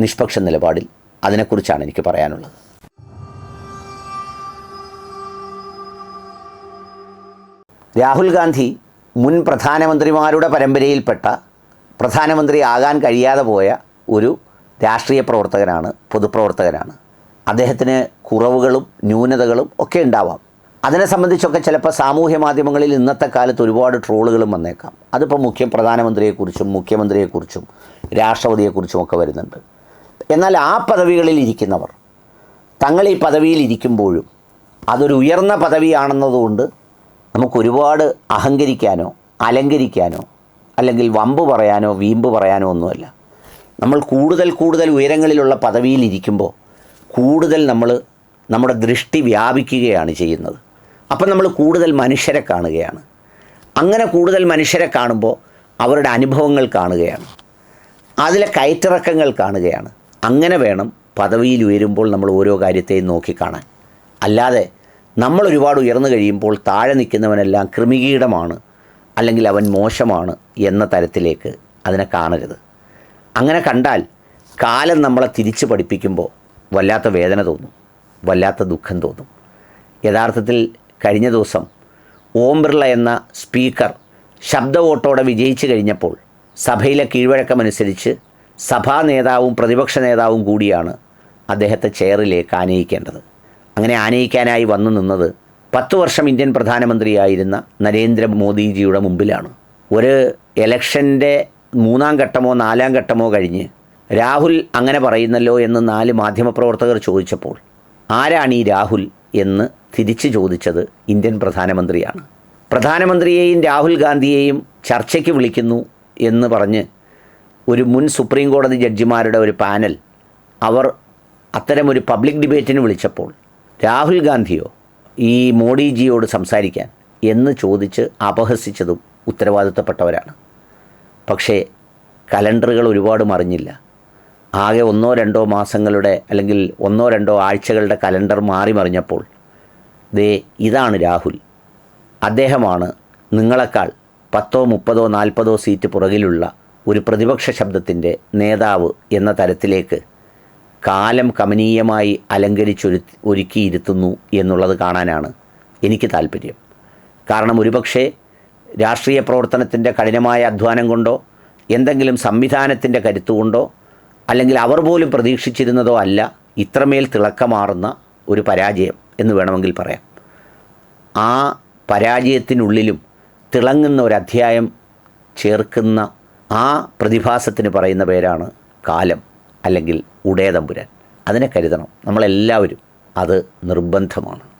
നിഷ്പക്ഷ നിലപാടിൽ അതിനെക്കുറിച്ചാണ് എനിക്ക് പറയാനുള്ളത്. രാഹുൽ ഗാന്ധി മുൻ പ്രധാനമന്ത്രിമാരുടെ പരമ്പരയിൽപ്പെട്ട പ്രധാനമന്ത്രി ആകാൻ കഴിയാതെ പോയ ഒരു രാഷ്ട്രീയ പ്രവർത്തകനാണ് പൊതുപ്രവർത്തകനാണ്. അദ്ദേഹത്തിന് കുറവുകളും ന്യൂനതകളും ഒക്കെ ഉണ്ടാവാം. അതിനെ സംബന്ധിച്ചൊക്കെ ചിലപ്പോൾ സാമൂഹ്യ മാധ്യമങ്ങളിൽ ഇന്നത്തെ കാലത്ത് ഒരുപാട് ട്രോളുകളും വന്നേക്കാം. അതിപ്പോൾ മുഖ്യ പ്രധാനമന്ത്രിയെക്കുറിച്ചും മുഖ്യമന്ത്രിയെക്കുറിച്ചും രാഷ്ട്രപതിയെക്കുറിച്ചും ഒക്കെ വരുന്നുണ്ട്. എന്നാൽ ആ പദവികളിൽ ഇരിക്കുന്നവർ തങ്ങൾ ഈ പദവിയിൽ ഇരിക്കുമ്പോഴും അതൊരു ഉയർന്ന പദവിയാണെന്നതുകൊണ്ട് നമുക്ക് ഒരുപാട് അഹങ്കരിക്കാനോ അലങ്കരിക്കാനോ അല്ലെങ്കിൽ വമ്പ് പറയാനോ വീമ്പ് പറയാനോ ഒന്നുമല്ല. നമ്മൾ കൂടുതൽ കൂടുതൽ ഉയരങ്ങളിലുള്ള പദവിയിൽ ഇരിക്കുമ്പോൾ കൂടുതൽ നമ്മൾ നമ്മുടെ ദൃഷ്ടി വ്യാപിക്കുകയാണ് ചെയ്യുന്നത്. അപ്പം നമ്മൾ കൂടുതൽ മനുഷ്യരെ കാണുകയാണ്. അങ്ങനെ കൂടുതൽ മനുഷ്യരെ കാണുമ്പോൾ അവരുടെ അനുഭവങ്ങൾ കാണുകയാണ്. അതിലെ കയറ്റിറക്കങ്ങൾ കാണുകയാണ്. അങ്ങനെ വേണം പദവിയിൽ ഉയരുമ്പോൾ നമ്മൾ ഓരോ കാര്യത്തെയും നോക്കിക്കാണാൻ അല്ലാതെ നമ്മൾ ഒരുപാട് ഉയർന്നു കഴിയുമ്പോൾ താഴെ നിൽക്കുന്നവനെല്ലാം കൃമികീടമാണ് അല്ലെങ്കിൽ അവൻ മോശമാണ് എന്ന തരത്തിലേക്ക് അതിനെ കാണരുത്. അങ്ങനെ കണ്ടാൽ കാലം നമ്മളെ തിരിച്ചു പഠിപ്പിക്കുമ്പോൾ വല്ലാത്ത വേദന തോന്നും വല്ലാത്ത ദുഃഖം തോന്നും. യഥാർത്ഥത്തിൽ കഴിഞ്ഞ ദിവസം ഓം ബിർള എന്ന സ്പീക്കർ ശബ്ദ വോട്ടോടെ വിജയിച്ചു കഴിഞ്ഞപ്പോൾ സഭയിലെ കീഴ്വഴക്കമനുസരിച്ച് സഭാ നേതാവും പ്രതിപക്ഷ നേതാവും കൂടിയാണ് അദ്ദേഹത്തെ ചെയറിലേക്ക് ആനയിക്കേണ്ടത്. അങ്ങനെ ആനയിക്കാനായി വന്നു നിന്നത് പത്ത് വർഷം ഇന്ത്യൻ പ്രധാനമന്ത്രിയായിരുന്ന നരേന്ദ്രമോദിജിയുടെ മുമ്പിലാണ്. ഒരു എലക്ഷന്റെ മൂന്നാം ഘട്ടമോ നാലാം ഘട്ടമോ കഴിഞ്ഞ് രാഹുൽ അങ്ങനെ പറയുന്നല്ലോ എന്ന് നാല് മാധ്യമപ്രവർത്തകർ ചോദിച്ചപ്പോൾ ആരാണ് ഈ രാഹുൽ എന്ന് തിരിച്ചു ചോദിച്ചത് ഇന്ത്യൻ പ്രധാനമന്ത്രിയാണ്. പ്രധാനമന്ത്രിയെയും രാഹുൽ ഗാന്ധിയെയും ചർച്ചയ്ക്ക് വിളിക്കുന്നു എന്ന് പറഞ്ഞ് ഒരു മുൻ സുപ്രീം കോടതി ജഡ്ജിമാരുടെ ഒരു പാനൽ. അവർ അത്തരമൊരു പബ്ലിക് ഡിബേറ്റിന് വിളിച്ചപ്പോൾ രാഹുൽ ഗാന്ധിയോ ഈ മോഡിജിയോട് സംസാരിക്കാൻ എന്ന് ചോദിച്ച് അപഹസിച്ചതും ഉത്തരവാദിത്തപ്പെട്ടവരാണ്. പക്ഷേ കലണ്ടറുകൾ ഒരുപാട് മറിഞ്ഞില്ല. ആകെ ഒന്നോ രണ്ടോ മാസങ്ങളുടെ അല്ലെങ്കിൽ ഒന്നോ രണ്ടോ ആഴ്ചകളുടെ കലണ്ടർ മാറി മറിഞ്ഞപ്പോൾ ദേ ഇതാണ് രാഹുൽ. അദ്ദേഹമാണ് നിങ്ങളെക്കാൾ പത്തോ മുപ്പതോ നാൽപ്പതോ സീറ്റ് പുറകിലുള്ള ഒരു പ്രതിപക്ഷ ശബ്ദത്തിന്റെ നേതാവ് എന്ന തരത്തിലേക്ക് കാലം കമനീയമായി അലങ്കരിച്ചൊരു ഒരുക്കിയിരുത്തുന്നു എന്നുള്ളത് കാണാനാണ് എനിക്ക് താല്പര്യം കാരണം ഒരുപക്ഷെ രാഷ്ട്രീയ പ്രവർത്തനത്തിന്റെ കഠിനമായ അധ്വാനം കൊണ്ടോ എന്തെങ്കിലും സംവിധാനത്തിന്റെ കരുത്തുകൊണ്ടോ അല്ലെങ്കിൽ അവർ പോലും പ്രതീക്ഷിച്ചിരുന്നതോ അല്ല ഇത്രമേൽ തിളക്കമാറുന്ന ഒരു പരാജയം എന്ന് വേണമെങ്കിൽ പറയാം. ആ പരാജയത്തിനുള്ളിലും തിളങ്ങുന്ന ഒരു അധ്യായം ചേർക്കുന്ന ആ പ്രതിഭാസത്തിന് പറയുന്ന പേരാണ് കാലം അല്ലെങ്കിൽ ഉടേതമ്പുരാൻ അതിനെ കരുതണം. നമ്മളെല്ലാവരും അത് നിർബന്ധമാണ്.